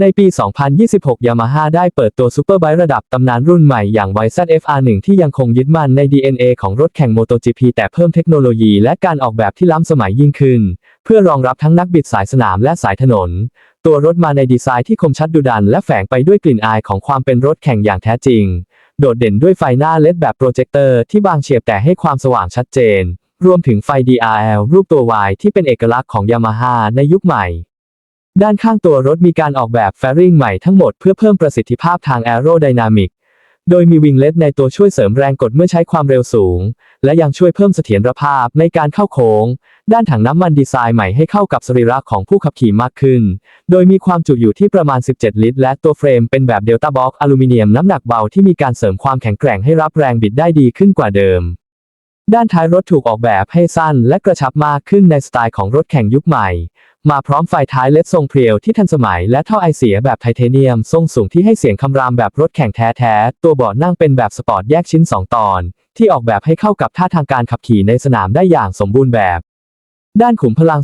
ในปี 2026 Yamaha ได้เปิดตัวซูเปอร์ไบค์ระดับตำนานรุ่นใหม่อย่าง YZF-R1 ที่ยังคงยึดมั่นใน DNA ของรถแข่ง MotoGP แต่เพิ่มเทคโนโลยีและการออกแบบที่ล้ำสมัยยิ่งขึ้น เพื่อรองรับทั้งนักบิดสายสนามและสายถนน ตัวรถมาในดีไซน์ที่คมชัดดุดัน และแฝงไปด้วยกลิ่นอายของความเป็นรถแข่งอย่างแท้จริง โดดเด่นด้วยไฟหน้าเลดแบบโปรเจคเตอร์ที่บางเฉียบแต่ให้ความสว่างชัดเจน รวมถึงไฟ DRL รูปตัว Y ที่เป็นเอกลักษณ์ของ Yamaha ในยุคใหม่ ด้านข้างตัวรถมีการออกแบบแฟริ่งใหม่ทั้งหมดเพื่อเพิ่มประสิทธิภาพทางแอโรไดนามิก โดยมีวิงเล็ตในตัวช่วยเสริมแรงกดเมื่อใช้ความเร็วสูง และยังช่วยเพิ่มเสถียรภาพในการเข้าโค้ง ด้านถังน้ำมันดีไซน์ใหม่ให้เข้ากับสรีระของผู้ขับขี่มากขึ้น โดยมีความจุอยู่ที่ประมาณ 17 ลิตร และตัวเฟรมเป็นแบบเดลต้าบ็อกอลูมิเนียมน้ำหนักเบาที่มีการเสริมความแข็งแกร่งให้รับแรงบิดได้ดีขึ้นกว่าเดิมด้านท้ายรถถูกออกแบบให้สั้นและกระชับมากขึ้นในสไตล์ของรถแข่งยุคใหม่ มาพร้อมไฟท้ายเลดทรงเพรียวที่ทันสมัยและท่อไอเสียแบบไทเทเนียมทรงสูงที่ให้เสียงคำรามแบบรถแข่งแท้ๆ ตัวเบาะนั่งเป็นแบบสปอร์ตแยกชิ้น 2 ตอน ที่ออกแบบให้เข้ากับท่าทางการขับขี่ในสนามได้อย่างสมบูรณ์แบบ ด้านขุมพลัง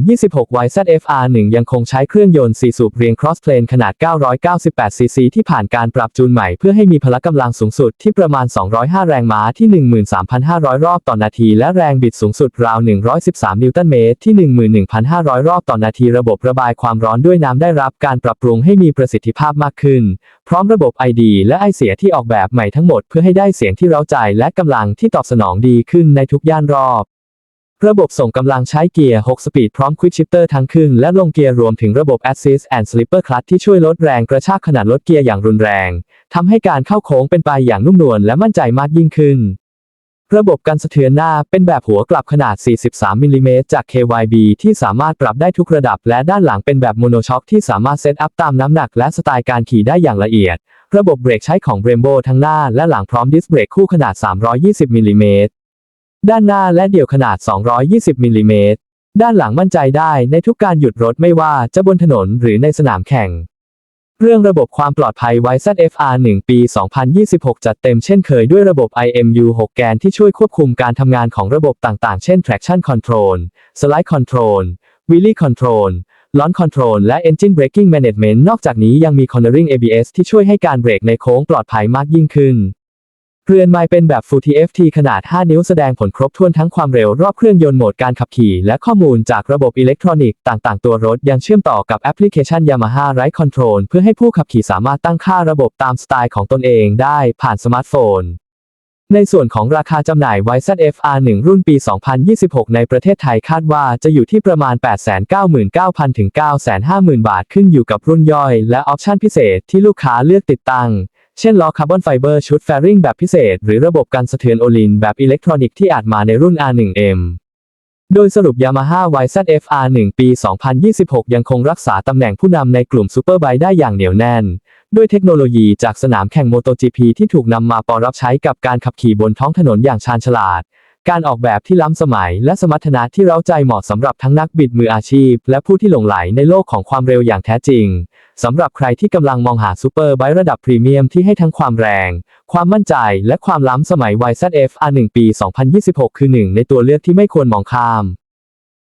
2026 YZF-R1 ยังคงใช้เครื่องยนต์4สูบเรียง cross plane ขนาด 998 ซีซีที่ผ่านการปรับจูนใหม่เพื่อให้มีพละกำลังสูงสุดที่ประมาณ 205 แรงม้าที่ 13,500 รอบต่อนาที และแรงบิดสูงสุดราว 113 นิวตันเมตรที่ 11,500 รอบต่อนาที ระบบระบายความร้อนด้วยน้ำได้รับการปรับปรุงให้มีประสิทธิภาพมากขึ้น พร้อมระบบ ID และไอเสียที่ออกแบบใหม่ทั้งหมดเพื่อให้ได้เสียงที่เร้าใจและกำลังที่ตอบสนองดีขึ้นในทุกย่านรอบ ระบบส่งกำลังใช้เกียร์ 6 สปีดพร้อมควิกชิปเตอร์ทั้งขึ้นและลงเกียร์รวมถึงระบบ Assist and Slipper Clutch ที่ช่วยลดแรงกระชากขนาดลดเกียร์อย่างรุนแรงทำให้การเข้าโค้งเป็นไปอย่างนุ่มนวลและมั่นใจมากยิ่งขึ้น ระบบกันสะเทือนหน้าเป็นแบบหัวกลับขนาด 43 มิลลิเมตรจาก KYB ที่สามารถปรับได้ทุกระดับ และด้านหลังเป็นแบบโมโนช็อคที่สามารถเซตอัพตามน้ำหนักและสไตล์การขี่ได้อย่างละเอียด ระบบเบรกใช้ของ Brembo ทั้งหน้าและหลังพร้อมดิสเบรกคู่ขนาด 320 มิลลิเมตร ด้านหน้าและเดี่ยวขนาด 220 มิลลิเมตร ด้านหลังมั่นใจได้ในทุกการหยุดรถไม่ว่าจะบนถนนหรือในสนามแข่ง เรื่องระบบความปลอดภัย YZF-R1 ปี 2026 จัดเต็มเช่นเคยด้วยระบบ IMU 6 แกนที่ช่วยควบคุมการทำงานของระบบต่างๆ เช่น traction control slide control wheelie control launch control และ engine braking management นอกจากนี้ยังมี cornering ABS ที่ช่วยให้การเบรกในโค้งปลอดภัยมากยิ่งขึ้น เรือนไม้เป็นแบบ Full TFT ขนาด 5 นิ้วแสดงผลครบถ้วนทั้งความเร็วรอบเครื่องยนต์โหมดการขับขี่ และข้อมูลจากระบบอิเล็กทรอนิกส์ต่างๆ ตัวรถยังเชื่อมต่อกับแอปพลิเคชัน Yamaha Ride Control เพื่อให้ผู้ขับขี่สามารถตั้งค่าระบบตามสไตล์ของตนเองได้ผ่านสมาร์ทโฟน ในส่วนของราคาจำหน่าย YZF-R1 รุ่นปี 2026 ในประเทศไทยคาดว่าจะอยู่ที่ประมาณ 899,000 ถึง 950,000 บาทขึ้นอยู่กับรุ่นย่อย และออปชั่นพิเศษที่ลูกค้าเลือกติดตั้ง เช่นล้อคาร์บอนไฟเบอร์ชุดแฟริงแบบพิเศษ หรือระบบการสะเทือนโอลินแบบอิเล็กทรอนิกส์ที่อาจมาในรุ่น R1M โดยสรุป Yamaha YZF-R1 ปี 2026 ยังคงรักษาตำแหน่งผู้นำในกลุ่มซูเปอร์ไบค์ได้อย่างเหนียวแน่น ด้วยเทคโนโลยีจากสนามแข่ง MotoGP ที่ถูกนำมาปรับใช้กับการขับขี่บนท้องถนนอย่างชาญฉลาด การออกแบบที่ล้ำสมัยและสมรรถนะที่เร้าใจเหมาะสำหรับทั้งนักบิดมืออาชีพ และผู้ที่หลงไหลในโลกของความเร็วอย่างแท้จริงสำหรับใครที่กำลังมองหาซูเปอร์ไบค์ระดับพรีเมียมที่ให้ทั้งความแรง ความมั่นใจ และความล้ำสมัย YZF R1 ปี 2026 คือหนึ่งในตัวเลือกที่ไม่ควรมองข้าม